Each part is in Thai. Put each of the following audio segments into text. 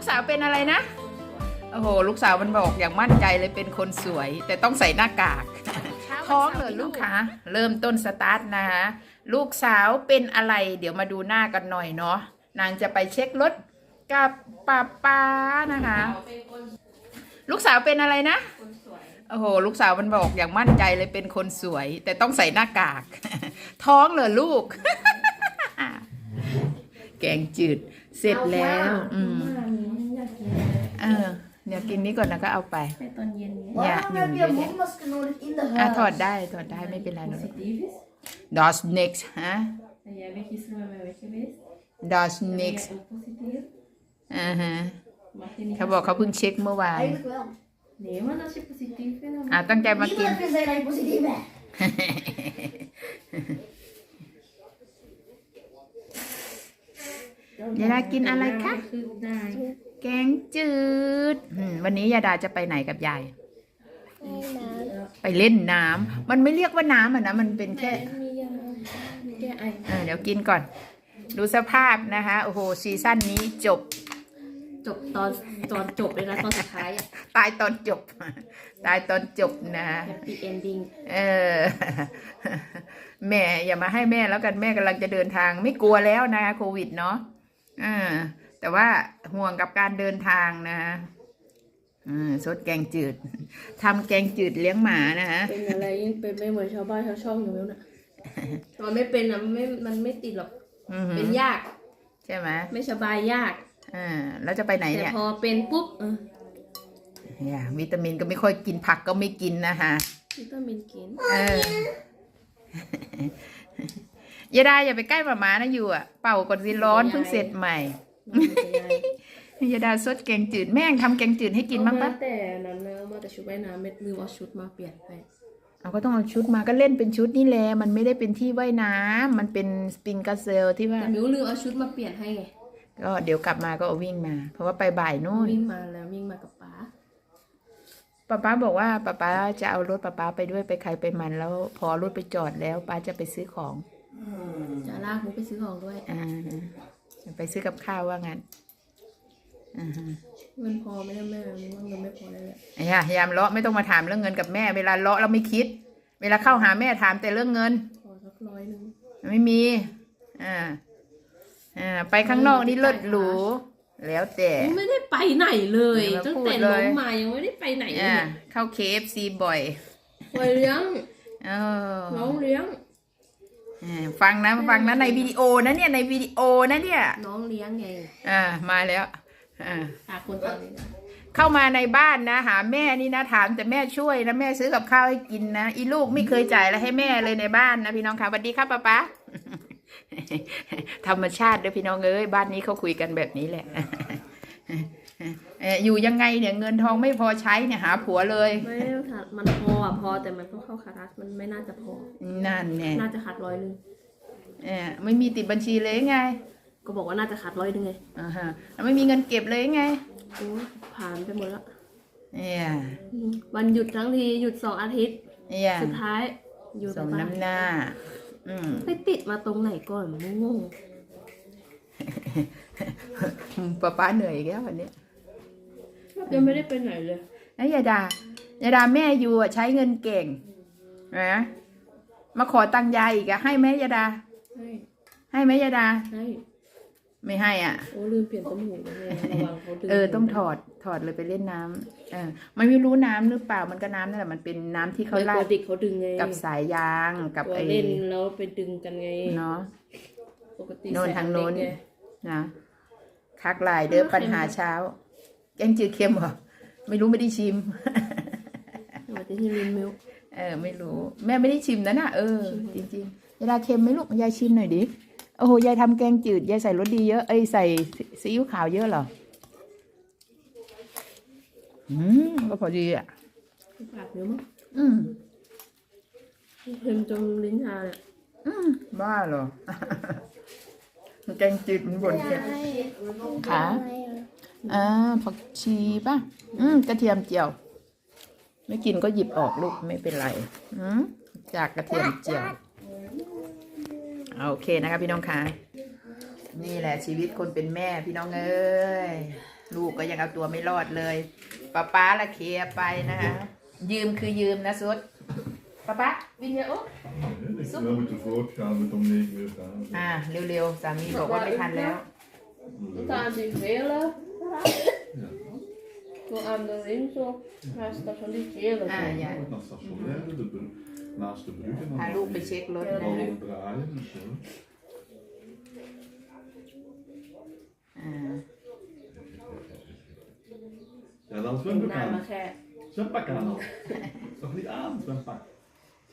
กสาวเป็นอะไรนะ โอ้โห ลูกสาวมันบอกอย่างมั่นใจเลยเป็นคนสวย แต่ต้องใส่หน้ากากท้องเลยลูกค้าเริ่มต้นสตาร์ทนะคะลูกสาวเป็นอะไร เดี๋ยวมาดูหน้ากันหน่อยเนาะนางจะไปเช็ครถกับป้าป้านะคะ ลูกสาวเป็นอะไรนะโอ้โห ลูกสาวมันบอกอย่างมั่นใจเลยเป็นคนสวย แต่ต้องใส่หน้ากาก ท้องเหรอลูก แกงจืด เสร็จแล้ว อืมเออเดี๋ยวกินนี้ก่อนนะก็เอาไป ไปตอนเย็นนี้ Ja, Waarom jongen, heb je jongen. mondmasker nodig in de อะ huis? ถอดได้ถอดได้ไม่เป็นไรหรอก positief is. Das nix ฮะ Ben jij weg gisteren met mij weg geweest? Das Ben nix jij ook positief? อ่าฮะ Mag je niet เขาบอกเขาเพิ่งเช็คเมื่อวาน Eigenlijk wel. Nee, maar als je positief bent, dan อะ ตั้งใจมากิน Niemand kan zeggen dat je positief bent. ยายดากินอะไรคะคือได้ แกงจืดอืมวันนี้ยาดาจะไปไหนกับยายไปเล่นน้ำมันไม่เรียกว่าน้ำอะนะ มันเป็นแค่มียาแก้ไออ่าเดี๋ยวกินก่อน ดูสภาพนะคะ โอ้โห ซีซั่นนี้จบ จบตอนตอนจบเลยนะตอนสุดท้ายอะตายตอนจบ ตายตอนจบนะ แฮปปี้เอนดิ้งเออ แม่อย่ามาให้แม่แล้วกันแม่กำลังจะเดินทาง ไม่กลัวแล้วนะโควิดเนาะอ่า แต่ว่าห่วงกับการเดินทางนะอืมสดแกงจืดทำแกงจืดเลี้ยงหมานะฮะเป็นอะไรยิ่งเป็นไม่เหมือนชาวบ้านชาวช่องอยู่แล้วน่ะตอนไม่เป็นอะมันไม่มันไม่ติดหรอกอือหือเป็นยาก ใช่ไหมไม่สบายยากอ่าแล้วจะไปไหนแต่เนี่ยพอเป็นปุ๊บเออเนี่ยวิตามินก็ไม่ค่อยกินผักก็ไม่กินนะคะวิตามินกินเอออย่าได้อย่าไปใกล้หมาม้านะอยู่อะ เป่าก่อนสิร้อนเพิ่งเสร็จใหม่อ ย่าดาซดแกงจืดแม่งทำแกงจืดให้กินบ้างปะเอมแต่นั้นนะเอามาแต่ชุดว่ายน้ำเม็ดลืมเอาชุดมาเปลี่ยนไปเอาก็ต้องเอาชุดมาก็เล่นเป็นชุดนี่แหละมันไม่ได้เป็นที่ว่ายน้ำมันเป็นสปริงกาเซลที่ว่าแต่มิวลืมเอาชุดมาเปลี่ยนให้ไงก็เดี๋ยวกลับมาก็เอาวิ่งมา เพราะว่าไปบ่ายนู่นวิ่งมาแล้ววิ่งมากับป๋าป้าป้าบอกว่าป้าป้าจะเอารถป้าป้าไปด้วยไปใครไปมันแล้ว พอรถไปจอดแล้วป้าจะไปซื้อของจะลากมิวไปซื้อของด้วยอ่าจะ ไปซื้อกับข้าวว่างั้นอ่าฮะเงินพอไหมเนี่ยแม่มิวว่าเงินไม่พอเลยแหละอย่าพยายามเลาะไม่ต้องมาถามเรื่องเงินกับแม่ เวลาเลาะเราไม่คิด เวลาเข้าหาแม่ถามแต่เรื่องเงิน ขอสักร้อยหนึ่งไม่มี อ่า อ่า ไปข้างนอกนี่เลิศหรู แล้วแต่มิวไม่ได้ไปไหนเลยอย่ามาตั้งพูดแต่เลล้ย มมายังไม่ได้ไปไหนเลอ่ายเข้า KFC บ่อยคอยเลี้ยงเออน้องเลี้ยงอ่า ฟังนะฟังนะในวิดีโอนะเนี่ยในวิดีโอนะเนี่ยน้องเลี้ยงไงอ่ามาแล้วอ่าหาคนฟังเลยนะเข้ามาในบ้านนะ หาแม่นี่นะถามแต่แม่ช่วยนะแม่ซื้อกับข้าวให้กินนะอีลูกไม่เคยจ่ายอะไรให้แม่เลยในบ้านนะพี่น้องค่ะสวัสดีครับป้าป๊าธรรมชาติเด้อพี่น้องเอ้ยบ้านนี้เขาคุยกันแบบนี้แหละ เอ่ออยู่ยังไงเนี่ยเงินทองไม่พอใช้เนี่ยหาผัวเลยไม่ค่ะมันพออะพอแต่มันต้องเข้าคารัสมันไม่น่าจะพอ นั่นแน่น่าจะขาดร้อยหนึ่งเออไม่มีติดบัญชีเลยไง ก็บอกว่าน่าจะขาดร้อยหนึ่งไงอ่าฮะแล้วไม่มีเงินเก็บเลยไงโอ้ยผ่านไปหมดแล้วเนี่ยอืมวันหยุดทั้งทีหยุดสองอาทิตย์เนี่ยสุดท้ายอยู่สกับมบ้านน้ำหน้า อืมไปติดมาตรงไหนก่อนงงป้าป๊าเหนื่อยอีกแล้ววันเนี้ ยยังไม่ได้ไปไหนเลยแล้วยาดายาดาแม่อยู่อะใช้เงินเก่งนะมาขอตังค์ยายอีกอะให้ไหมยาดา ใช่ให้ไหมยาดา ใช่ไม่ให้อะ โอ้ลืมเปลี่ยนต้มหูเลยระวังเขาดึงเออต้องถอดถอดเลยไปเล่นน้ำเออมันไม่รู้น้ำหรือเปล่ามันก็น้ำนั่นแหละมันเป็นน้ำที่เขาเขาลาตัวดเด็กเขาดึงไงกับสายยางกับตัวไอ้เล่นแล้วไปดึงกันไงเนาะ ปกติโน่นทางโน้นแสเด็กไนะคักลายเด้อเออเค็มปัญหาเช้า แกงจืดเค็มเหรอไม่รู้ไม่ได้ชิมปกติที่มินมิวเออไม่รู้ แม่ไม่ได้ชิมนะน่ะเออ จริงๆยายดาเค็มไหมลูกยายชิมหน่อยดิโอ้โหยายทำแกงจืดยายใส่รสดีเยอะเอ้ยใส่ซีอิ๊วขาวเยอะเหรออืมก็พอดีอะปากเยอะมั้งอืมเค็มจนลิ้นชาเลยอืมบ้าเหรอแกงจืดมันบนเค็มขา อ่าผักชีป่ะ อืมกระเทียมเจียว ไม่กินก็หยิบออกลูกไม่เป็นไร อืมจากกระเทียมเจียว โอเคนะคะพี่น้องคะนี่แหละชีวิตคนเป็นแม่พี่น้องเอ้ย ลูกก็ยังเอาตัวไม่รอดเลยป้าป้าละเคลียร์ไปนะคะ ยืมคือยืมนะสุดป้าป้าวินเยโอ Ik we moeten voortgaan met om 9 uur staan. อ่า เร็วๆ สามีบอกว่าไม่ทันแล้ว Dan staan ze velen. Zo aan de ring zo. Naast dat van die velen. อ่าอย่า Naar stationaire, de brug, naast de brug. En พา dan ลูกไปเช็ครถนะ al draaien. Dus, ja. อ่า ja, dan นา zwempak นมา aan. แค่ Zwempak aan al. Is nog niet aan, zwempak.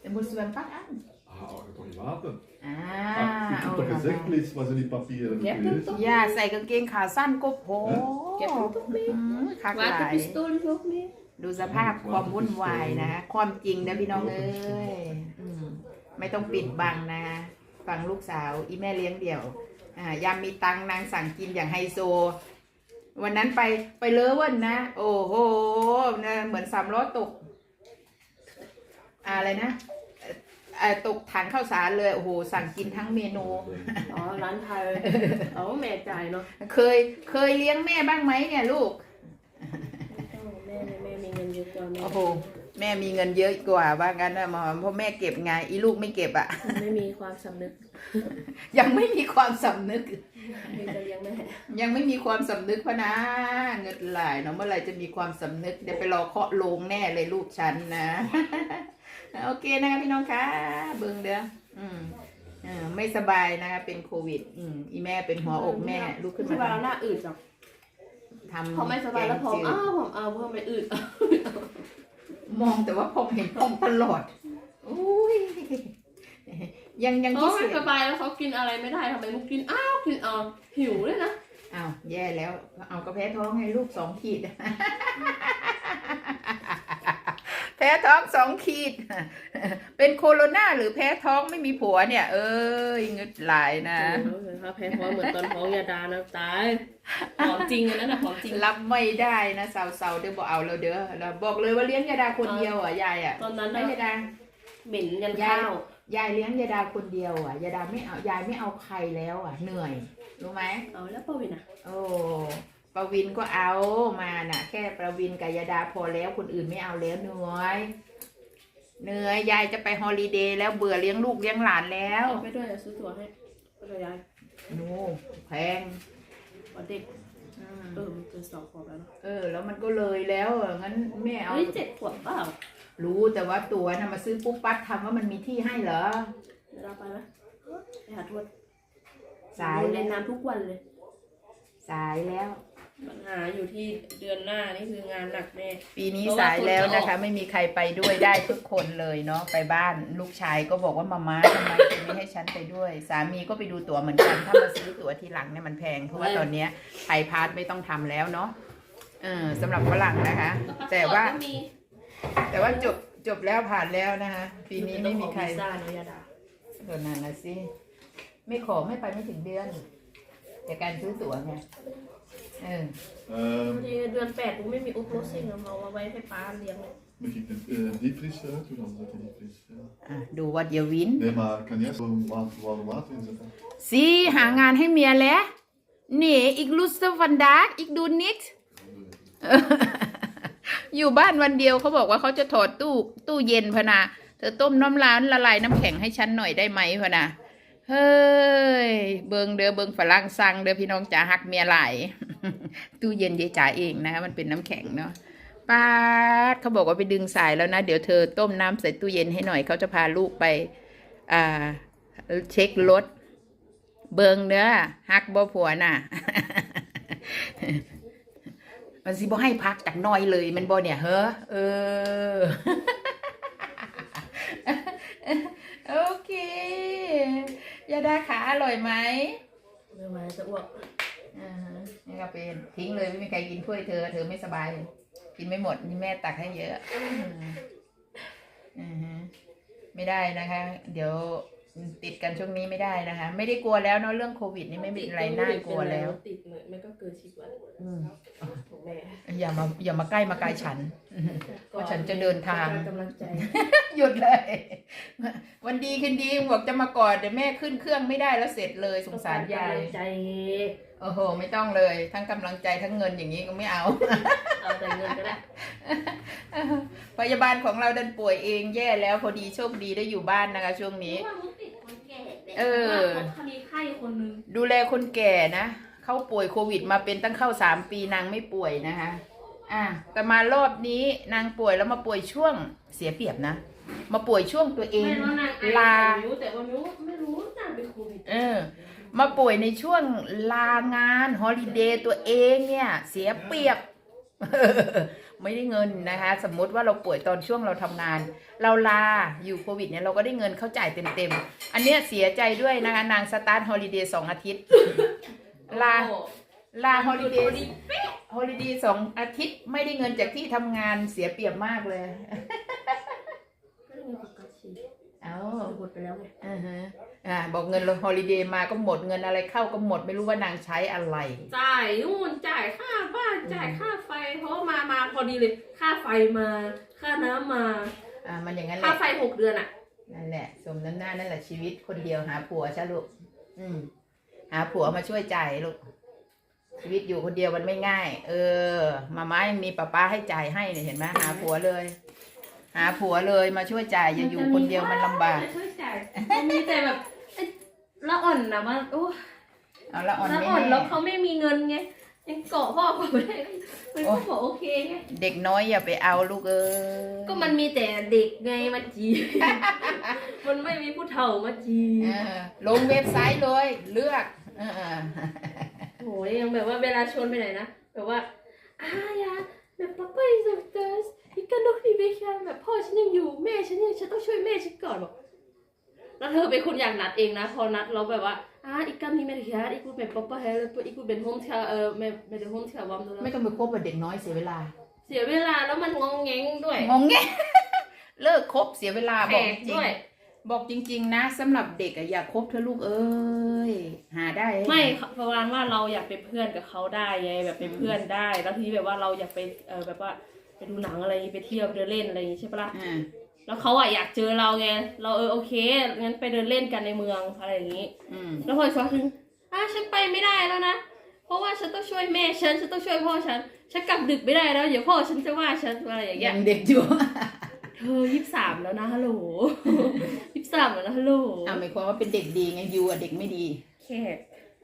เป็นบุษบนปักอัน Ah, oh, je toch niet water? อ่า Ah, ik เอา heb toch ละ gezegd, please, was in die papieren. Je hebt hem toch? อย่าใส่กางเกงขาสั้นก็พอ Ik heb hem toch mee? อืมคักหลาย Waterpistool is ook mee. ดูสภาพความวุ่นวายนะ ความจริงนะพี่น้องเอ้ยอืมไม่ต้องปิดบังนะฟังลูกสาว อีแม่เลี้ยงเดี่ยว อ่ายามมีตังค์นางสั่งกินอย่างไฮโซ วันนั้นไปไปเลอเว่นนะ โอ้โหนะเหมือนสามล้อตก อะไรนะเอ่อเอ่อตกถังข้าวสารเลยโอ้โหสั่งกินทั้งเมนู อ๋อ ร้านไทยเอาแม่จ่ายเนาะเคยเคยเลี้ยงแม่บ้างไหมเนี่ยลูก แม่แม่มีเงินเยอะกว่าแม่โอ้โห แม่มีเงินเยอะกว่าว่างั้นนะหมอเพราะแม่เก็บไงอีลูกไม่เก็บอะ ไม่มีความสำนึกยังไม่มีความสำนึก มีแต่เลี้ยงแม่ยังไม่มีความสำนึกพะนะเงินหลายเนาะเมื่อไหร่จะมีความสำนึกเดี๋ยวไปรอเคาะโลงแน่เลยลูกฉันนะ โอเคนะคะพี่น้องคะเบิ่งเด้ออืมเออไม่สบายนะคะเป็นโควิด อืมอีแม่เป็นหัวอกแม่ลุกขึ้นสมาบายแล้วหน้าอืดจังทำพอไม่สบายแล้วพอกงจืดอ้าวผมเอาเพิ่มไปอืดมองแต่ว่าผมเห็นผมตลอดอุ้ยยังยังเขาพิเศไม่ษสบายแล้วเขากินอะไรไม่ได้ทำไมมุกกินอ้าวกินเอาหิวเลยนะอ้าวแย่แล้วเอากระแพ้ท้องให้ลูกสองขีด แพ้ท้องสองขีด เป็นโคโรนาหรือแพ้ท้องไม่มีผัวเนี่ย เอ้ยเงึดหลายนะถ้าแพ้ท้องเหมือนตอนท้องยาดานะตายหอมจริงอันนั้นนะหอมจริงรับไม่ได้นะสาวๆเดี๋ยวบอกเอาเราเด้อเราบอกเลยว่าเลี้ยงยาดาคนเดียวอะยายอะตอนนั้นไม่นะยาดาเหม็นยันข้าวยายเลี้ยงยาดาคนเดียวอะยาดาไม่เอายายไม่เอาใครแล้วอะเหนื่อยรู้ไหมเอาแล้วปวินอะโอ้ ประวินก็เอามาน่ะ แค่ประวินกับยาดาพอแล้วคนอื่นไม่เอาแล้วเหนื่อยเหนื่อยยายจะไปฮอลิเดย์แล้วเบื่อเลี้ยงลูกเลี้ยงหลานแล้วเอาไปด้วยจะซื้อตั๋วให้ไปเลยยายโนูแพงวันเด็กอืมเออมันเกินสองขวบแล้วเนาะเออ แล้วมันก็เลยแล้วอะงั้นแม่เอา เฮ้ยเจ็ดขวบเปล่ารู้แต่ว่าตัวน่ะมาซื้อปุ๊บปั๊บทำว่ามันมีที่ให้เหรอ เดี๋ยวเราไปไหมไปหาทวดสายเล่แล้วนน้ำทุกวันเลย สายแล้ว ปัญหาอยู่ที่เดือนหน้านี่คืองานหนักแน่ ปีนี้เพราะว่าสายแล้วนะคะคนจะออกไม่มีใครไปด้วยได้ทุกคนเลยเนาะไปบ้านลูกชายก็บอกว่ามาม่าทำไมถึงไม่ให้ฉันไปด้วย สามีก็ไปดูตั๋วเหมือนกัน ถ้ามาซื้อตั๋วทีหลังเนี่ยมันแพงเพราะว่าตอนเนี้ยไทยพาสไม่ต้องทำแล้วเนาะเออสำหรับฝรั่งนะคะ แต่ว่าก็มีแต่ว่าจบจบแล้วผ่านแล้วนะคะ ปีนี้ไม่มีใครวีซ่าเนอะยาดาเท่านั้นนะสิไม่ขอไม่ไปไม่ถึงเดือนแต่การซื้อตั๋วไง เออ Ehm, พอดีเดือนแปดกูไม่มีอุปโภคสิ่งเอามาไว้ให้ป้าเลี้ยงเลย Mag ik de uh, diepvries eruit doen? Dan zet je diepvries. Ja. อะดูวัดเยวิน Nee, maar kan jij zo warm, warm water inzetten? ซีหางานให้เมียแล้วนี่อีกลุสเตอร์วันดาร์กอีกดูนิดอยู่บ้านวันเดียวเขาบอกว่าเขาจะถอดตู้ตู้เย็นพะนาเธอต้มน้ำร้านละลายน้ำแข็งให้ฉันหน่อยได้ไหมพะนา เฮ้ย เบิงเด้อเบิงฝรั่งสั่งเด้อพี่น้องจ๋าหักเมียหลายตู้เย็นยายจ๋าเองนะคะมันเป็นน้ำแข็งเนาะป้าดเขาบอกว่าไปดึงสายแล้วนะ เดี๋ยวเธอต้มน้ำใส่ตู้เย็นให้หน่อยเขาจะพาลูกไป อ่า เช็ครถ เบิงเด้อฮักบ่ผัวน่ะ มันสิบ่ให้พักจากน้อยเลย มันบ่เนี่ยเฮ้อเออ ยาดาขาอร่อยไหมไม่ไหวจะอ้วกอ่าฮะนี่ก็เป็นทิ้งเลยไม่มีใครกินถ้วยเธอ เธอไม่สบายกินไม่หมดนี่แม่ตักให้เยอะอืมอือฮึไม่ได้นะคะ เดี๋ยวติดกันช่วงนี้ไม่ได้นะคะ ไม่ได้กลัวแล้วเนาะเรื่องโควิด นี่ไม่เป็นไรน่ากลัวแล้ว ติดเลยมันก็เกินสิบวันอืมถูกแม่อย่ามาอย่ามาใกล้มาไกลฉันเพราะฉันจะเดินทางกำลังใจ หยุดเลย วันดีคืนดีบอกจะมากอดเดี๋ยวแม่ขึ้นเครื่องไม่ได้แล้วเสร็จเลยสงสารยายกำลังใจโอ้โห ไม่ต้องเลย ทั้งกำลังใจทั้งเงินอย่างนี้ก็ไม่เอา เอาแต่เงินก็ได้ พยาบาลของเราดันป่วยเองแย่แล้วพอดีโชคดีได้อยู่บ้านนะคะ ช่วงนี้ว่ามุกติดคนแก่เออเขามีไข้คนนึงดูแลคนแก่นะเขาป่วยโควิดมาเป็นตั้งเข้าสามปีนางไม่ป่วยนะคะ อะแต่มารอบนี้นางป่วยแล้วมาป่วยช่วงเสียเปรียบนะ มาป่วยช่วงตัวเอง ไม่รู้นางไอลา แต่รู้แต่ว่ามิวไม่รู้นางเป็นโควิดเออ มาป่วยในช่วงลางานฮอลิเดย์ตัวเองเนี่ย เสียเปรียบ ไม่ได้เงินนะคะ สมมุติว่าเราป่วยตอนช่วงเราทำงาน เราลาอยู่โควิดเนี่ยเราก็ได้เงินเขาจ่ายเต็มๆ อันเนี้ยเสียใจด้วยนะคะ นางสตาร์ทฮอลิเดย์สองอาทิตย์ ลา โอ้ ลาฮอลิเดพย์อดีฮอลิเดย์สองอาทิตย์ไม่ได้เงินจากที่ทำงานเสียเปรียบมากเลยก็ได้เงินปกติเอาหมดไปแล้วไงอ่าฮะอ่าบอกเงินฮอลิเดย์มาก็หมดเงินอะไรเข้าก็หมดไม่รู้ว่านางใช้อะไร จ่ายนู่นจ่ายค่าบ้านจ่ายค่าไฟ เพราะว่ามามาพอดีเลย ค่าไฟมา ค่าน้ำมา อ่า มันอย่างนั้นแหค่าละไฟหกเดือนอะนั่นแหละ สมน้ำหน้านั่นแหละชีวิตคนเดียวหาผัวใช่ลูก อืมหาผัวมาช่วยจ่ายลูก ชีวิตอยู่คนเดียวมันไม่ง่าย เออ มาม่ายังมีป้าป้าให้จ่ายให้เนี่ยเห็นไหมหาผัวเลย หาผัวเลยมาช่วยจ่ายอย่าอยู่คนเดียวมันลำบาก ช่วยจ่ายมันมีแต่แบบไอ้ละอ่อนนะมันโอ้เอาละอ่อนละไม่อ่อนแน่ แล้วเขาไม่มีเงินไงยังเกาะพ่อเขาไม่ได้มันก็บอกโอเคไงเด็กน้อยอย่าไปเอาลูกเอ้ยก็มันมีแต่เด็กไงมาจีมันไม่มีผู้เฒ่ามาจีเออลงเว็บไซต์เลย เลือกเออโหยังแบบว่าเวลาชวนไปไหนนะ แบบว่าอายาแบบป้าป้าอีกเตอร์สอีกกันนกนี่เบคาแบบพ่อฉันยังอยู่แม่ฉันยังฉันต้องช่วยแม่ฉันก่อนบอกแล้วเธอเป็นคนอยากนัดเองนะ พอนัดเราแบบว่าอ่าอีกกันนี่ไม่ได้ยาอีกกูเป็นป้าป้าเฮลอีกกูเป็นโฮมเทลเออไม่ไม่ได้โฮมเทลวอมแล้วไม่ต้องไปคบกับเด็กน้อยเสียเวลา เสียเวลาแล้วมันงองแงงด้วย งงไงเลิกคบเสียเวลาแปบลอกกจริง ด้วย บอกจริง ๆ นะสำหรับเด็กอะอย่าคบเธอะลูกเอ้ยหาได้ไม่ประมาณว่าเราอยากเป็นเพื่อนกับเขาได้ไงแบบเป็นเพื่อนได้ แล้วทีนี้แบบว่าเราอยากไปเออแบบว่าไปดูหนังอะไรไปเที่ยวไปเดินเล่นอะไรอย่างงี้ใช่ปะล่ะอ่าแล้วเขาอะอยากเจอเราไงเราเออโอเคงั้นไปเดินเล่นกันในเมืองอะไรอย่างนี้ อืมแล้วพออีกสักพักนึงอะฉันไปไม่ได้แล้วนะ เพราะว่าฉันต้องช่วยแม่ฉัน ฉันต้องช่วยพ่อฉัน ฉันกลับดึกไม่ได้แล้ว เดี๋ยวพ่อฉันจะว่าฉันอะไรอย่างเงี้ยัยงเด็กอยู่ เธอยี่สิบสามแล้วนะฮัลโหลยี่สิบสามแล้วนะฮัลโหลอ่าหมายความว่าเป็นเด็กดีไงยูอะเด็กไม่ดีแค่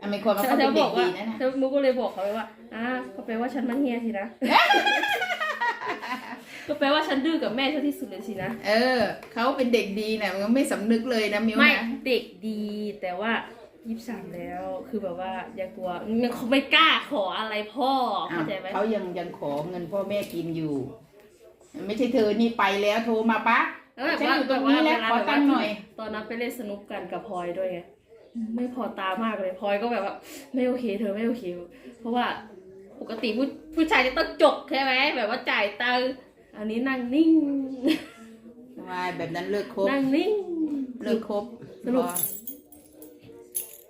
อ่าหมายความว่าเธเขาอเป็นบเด็อกกดีว่านั่นนะเธอมุกก็เลยบอกเขาไปว่าอ่าก็แปลว่าฉันมันเฮียสินะก็แปลว่าฉันดื้อกับแม่ฉันที่สุดเลยสินะ เออ เขาเป็นเด็กดีนะมันไม่สำนึกเลยนะมิวไม่นะเด็กดีแต่ว่ายี่สิบสามแล้ว คือแบบว่าอย่ากลัวมันเขาไม่กล้าขออะไรพ่ออะเข้าใจไหมเขายังยังขอเงินพ่อแม่กินอยู่ ไม่ใช่เธอนี่ไปแล้วโทรมาปะแล้วแบบฉันว่าอยู่ตรงนี้แล้วบบาขอตังค์หน่อย ตอนนั้นไปเล่นสนุกกันกับพลอยด้วยไงไม่พอตามากเลยพลอยก็แบบว่าไม่โอเค เธอไม่โอเค เพราะว่าปกติผู้ผู้ชายจะต้องจกใช่ไหมแบบว่าจ่ายตังค์อันนี้นั่งนิ่งวายแบบนั้นเลิกคบนั่งนิ่งเลิกคบสรุป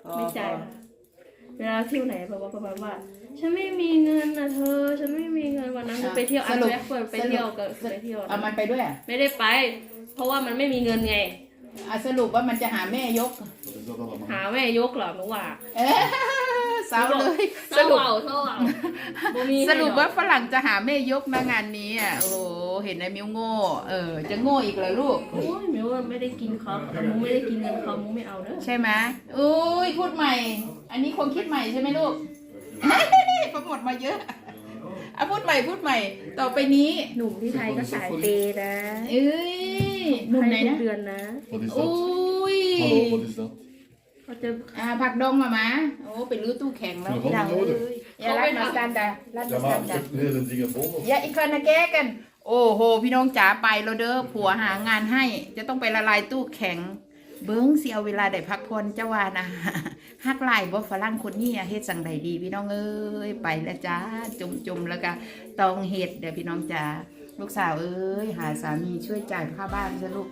พอไม่จ่ายพอเวลาเที่ยวไหนแบบว่าประมาณว่า ฉันไม่มีเงินนะเธอ ฉันไม่มีเงินวันนั้นไปเที่ยวอันแรกเปิดไปเที่ยวกับไปเที่ยวเอามันไปด้วยอะไม่ได้ไป เพราะว่ามันไม่มีเงินไง อะสรุปว่ามันจะหาแม่ยก Wat is dat allemaal? หาแม่ยกเหรอหนูว่าเอ๊ะเศร้าเลยเศสร้ารุป เอาเศร้าเอาบ่มีให้สรุปหอกว่าฝรั่งจะหาแม่ยกมางานนี้อะโอ้โหเห็นไอ้มิวโง่เออ จะโง่อีกเหรอลูก โอ้ยมิวไม่ได้กินเขาแต่มุ้งไม่ได้กินเงินเขามุ้งไม่เอาเด้อใช่ไหมอุ้ยพูดใหม่ อันนี้คงคิดใหม่ใช่ไหมลูก พอหมดมาเยอะอะพูดใหม่พูดใหม่ ต่อไปนี้หนุ่มที่ไทยก็สายเปย์นะเอ้ยหนุ่มไหนให้ทุนะกเดือนนะ Wat is อุ้ dat? ย Hallo, wat is dat? เขาจะอ่าผักดองมามาโอ้เป็นรื้อตู้แข็งแล้วพี่ดาวเอ้ยอย่ารัดมาสแตนดาร์รัดมา Ja, สแต maar นดาร์ de hele dingen vol. of? อย่าอีกคนนะแก้กัน โอ้โห พี่น้องจ๋าไปแล้วเด้อผัวหางานให้ จะต้องไปละลายตู้แข็ง เบิ้งเสียวเวลาได้พักผ่นเจ้าวานะฮักไล่บ่ฝรั่งคนนี้เฮ็ดสั่งใดดีพี่น้องเอ้ยไปแล้วจ้าจมจมแล้วก็ต้องเฮ็ดเดี๋ยวพี่น้องจ้าลูกสาวเอ้ยหาสามีช่วยจ่ายค่าบ้านซะลูก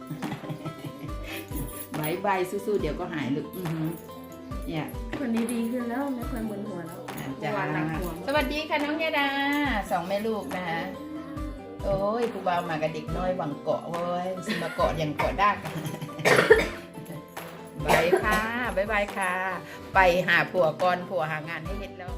บายบสู้ๆเดี๋ยวก็หายลูกเนี่ยคนนี้ดีขึ้นแล้วไม่ค่อยมึนหัวแล้วจ้าสวัสดีค่ะน้องยาดาสองแม่ลูกนะคะโอ้ยครูบามากับเด็กน้อยหวังเกาะเว้ยสิมาเกาะอย่างเกาะไดัก บายค่ะบายบายค่ะ ไปหาผัวก่อนผัวหางานให้เห็นแล้ว